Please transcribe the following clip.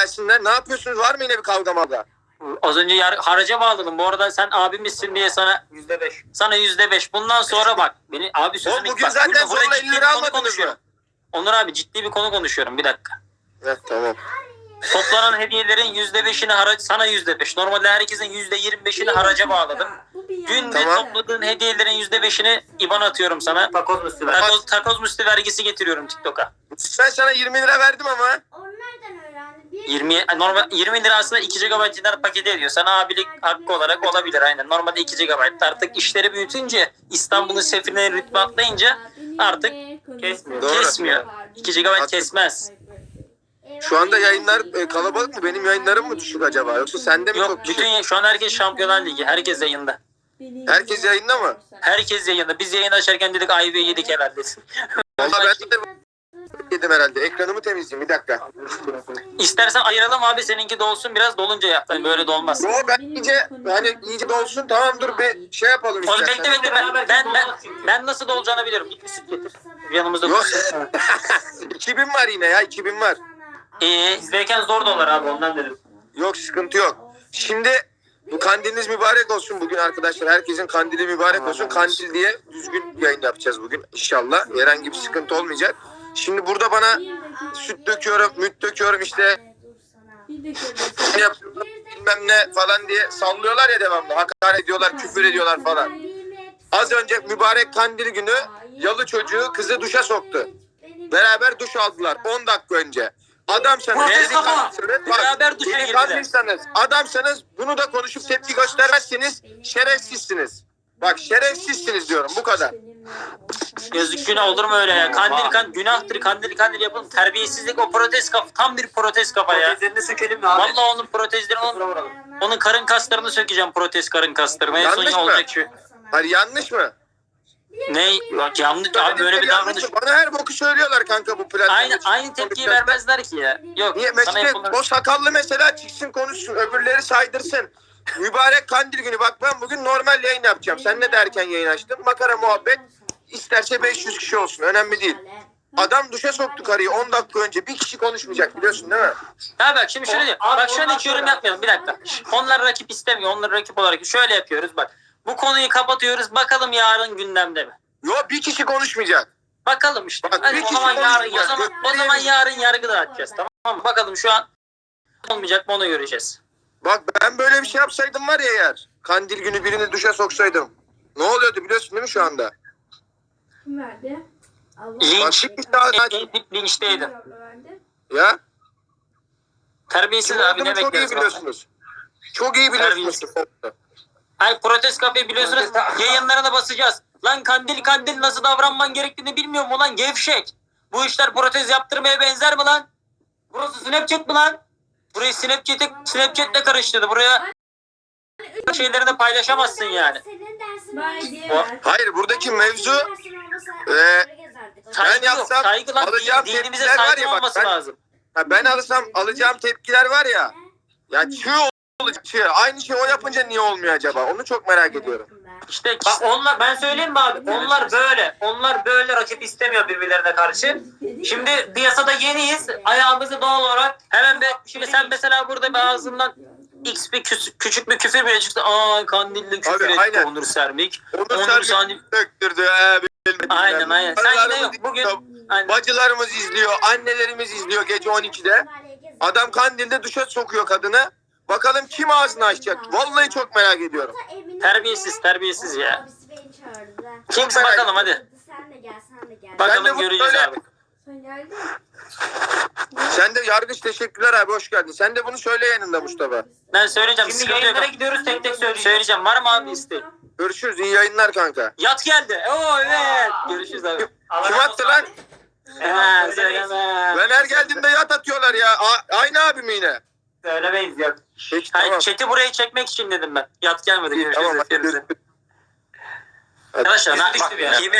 gelsinler. Ne yapıyorsunuz? Var mı yine bir kavga mavga? Az önce yar- haraca bağladım. Bu arada sen abimizsin diye sana Yüzde beş. sana yüzde beş. Bundan sonra bak. Beni abi sözümü bugün bak, zaten zorla ciddi 50 bir lira konu almadınız konuşuyorum. mı? Onur abi ciddi bir konu konuşuyorum. Bir dakika. Heh, tamam. Toplanan hediyelerin yüzde beşini haraç, sana yüzde beş. Normalde herkesin yüzde yirmi beşini haraca bağladım. Günde Tamam. topladığın hediyelerin yüzde beşini IBAN atıyorum sana. Takoz müslüman. Takoz, takoz müstü vergisi getiriyorum TikTok'a. Ben sana 20 lira verdim ama. Onu nereden öğrendin? Bir 20 normal 20 lira aslında 2 GB internet paketi ediyor. Sana abilik hakkı olarak olabilir aynen. Normalde 2 GB artık işleri büyütünce İstanbul'un sefirine rütbe atlayınca artık kesmiyor. Doğru. kesmiyor. 2 GB kesmez. Şu anda yayınlar e, kalabalık mı? Benim yayınlarım mı düşük acaba? Yoksa sende mi çok Yok düşük? bütün şu an herkes Şampiyonlar Ligi. Herkes yayında. Herkes yayında mı? Herkes yayında. Biz yayın açarken dedik ayve yedik herhalde. Vallahi ben de yedim herhalde. Ekranımı temizleyeyim bir dakika. İstersen ayıralım abi seninki dolsun biraz dolunca yap. Yani böyle dolmaz. Yo ben iyice hani iyice dolsun tamam dur bir şey yapalım Oğlum istersen. bekle bekle ben, ben, ben, ben nasıl dolacağını biliyorum. Git bir süt getir. Yanımızda dursun. 2000 var yine ya 2000 var. Ee, izlerken zor dolar abi ondan dedim. Yok sıkıntı yok. Şimdi bu kandiliniz mübarek olsun bugün arkadaşlar. Herkesin kandili mübarek olsun. Kandil diye düzgün yayın yapacağız bugün inşallah. Herhangi bir sıkıntı olmayacak. Şimdi burada bana süt döküyorum, müt döküyorum işte yapıyorum bilmem ne falan diye sallıyorlar ya devamlı. Hakaret ediyorlar, küfür ediyorlar falan. Az önce mübarek kandil günü yalı çocuğu kızı duşa soktu. Beraber duş aldılar 10 dakika önce. Adamsanız, delikanlısınız, Beraber duşa delikanlıysanız, adamsanız bunu da konuşup tepki göstermezseniz şerefsizsiniz. Bak şerefsizsiniz diyorum bu kadar. Yazık günah olur mu öyle ya? Kandil kan günahtır kandil kandil yapalım. Terbiyesizlik o protez kafa. Tam bir protez kafa ya. Protezlerini sökelim mi abi? Vallahi onun protezlerini onun, onun karın kaslarını sökeceğim protez karın kaslarını. En son Yanlış ya mı? olacak şu. Hayır yanlış mı? Ne? Bak yanlış abi böyle bir Yanlış davranış. mı? Bana her boku söylüyorlar kanka bu platformda. Aynı aynı tepkiyi vermezler ki ya. Yok Niye? sana Mesela yapılan. o sakallı mesela çıksın konuşsun. Öbürleri saydırsın. Mübarek kandil günü. Bak ben bugün normal yayın yapacağım. Sen ne derken yayın açtın? Makara muhabbet. İsterse 500 kişi olsun. Önemli değil. Adam duşa soktu karıyı 10 dakika önce. Bir kişi konuşmayacak biliyorsun değil mi? Ha bak şimdi şöyle diyor. Bak şöyle hiç yorum yapmayalım bir dakika. Onlar rakip istemiyor. Onlar rakip olarak şöyle yapıyoruz bak. Bu konuyu kapatıyoruz. Bakalım yarın gündemde mi? Yo bir kişi konuşmayacak. Bakalım işte. Bak, Hadi bir o kişi zaman yarın o konuşmayacak. zaman o zaman yarın yargı dağıtacağız tamam mı? Bakalım şu an olmayacak mı onu göreceğiz. Bak ben böyle bir şey yapsaydım var ya eğer. Kandil günü birini duşa soksaydım. Ne oluyordu biliyorsun değil mi şu anda? Kim verdi? Allah. Linç. Bak, bir daha-. Abla verdi. Ya. Terbiyesiz Kim abi ne olduğunu çok iyi bekliyorsun? biliyorsunuz. Çok iyi biliyorsunuz. Hayır protest kafayı biliyorsunuz. Yayınlarına basacağız. Lan kandil kandil nasıl davranman gerektiğini bilmiyor mu lan gevşek? Bu işler protez yaptırmaya benzer mi lan? Burası Snapchat mi lan? Burayı Snapchat'e Snapchat'le karıştırdı. Buraya şeyleri de paylaşamazsın yani. Ben. Hayır buradaki mevzu Saygı yok. yapsam Saygı lan. alacağım Din, dinimize tepkiler var saygı ya bak, olması ben- lazım. ha, ben alsam alacağım tepkiler var ya. Ya çığ olacak çığ. Aynı şey o yapınca niye olmuyor acaba? Onu çok merak ediyorum. İşte bak onlar ben söyleyeyim mi abi? Onlar böyle. Onlar böyle rakip istemiyor birbirlerine karşı. Şimdi piyasada yeniyiz. Ayağımızı doğal olarak hemen be, şimdi sen mesela burada bir ağzından X bir küs- küçük bir küfür bile çıktı. Aa kandilli küfür Abi, etti aynen. Onur Sermik. Onur Onur Sani- döktürdü. Ee, Aynen ne. aynen. Sen yine yok. Bugün aynen. Bacılarımız izliyor, annelerimiz izliyor gece 12'de. Adam kandilde duşa sokuyor kadını. Bakalım kim ağzını açacak? Vallahi çok merak ediyorum. Terbiyesiz, terbiyesiz ya. Abisi beni çağırdı. Kimse merak bakalım hadi. Sen de gel sen de gel. Bakalım Ben de bu göreceğiz böyle- abi. Sen geldin. Sen de yargıç teşekkürler abi hoş geldin. Sen de bunu söyle yanında Mustafa. Ben söyleyeceğim. Şimdi sıkıntı yok. yayınlara gidiyoruz tek tek söyleyeceğiz. Söyleyeceğim. Var mı abi isteği? Görüşürüz. iyi yayınlar kanka. Yat geldi. Oo evet. Görüşürüz abi. Kim attı lan? Hemen söyleme. Ben her geldiğimde yat atıyorlar ya. A- aynı abi mi yine? Söylemeyiz yok. Peki Hayır, tamam. chat'i buraya çekmek için dedim ben. Yat gelmedi. Görüşürüz. tamam. Arkadaşlar bak, düştü bir ya. yemin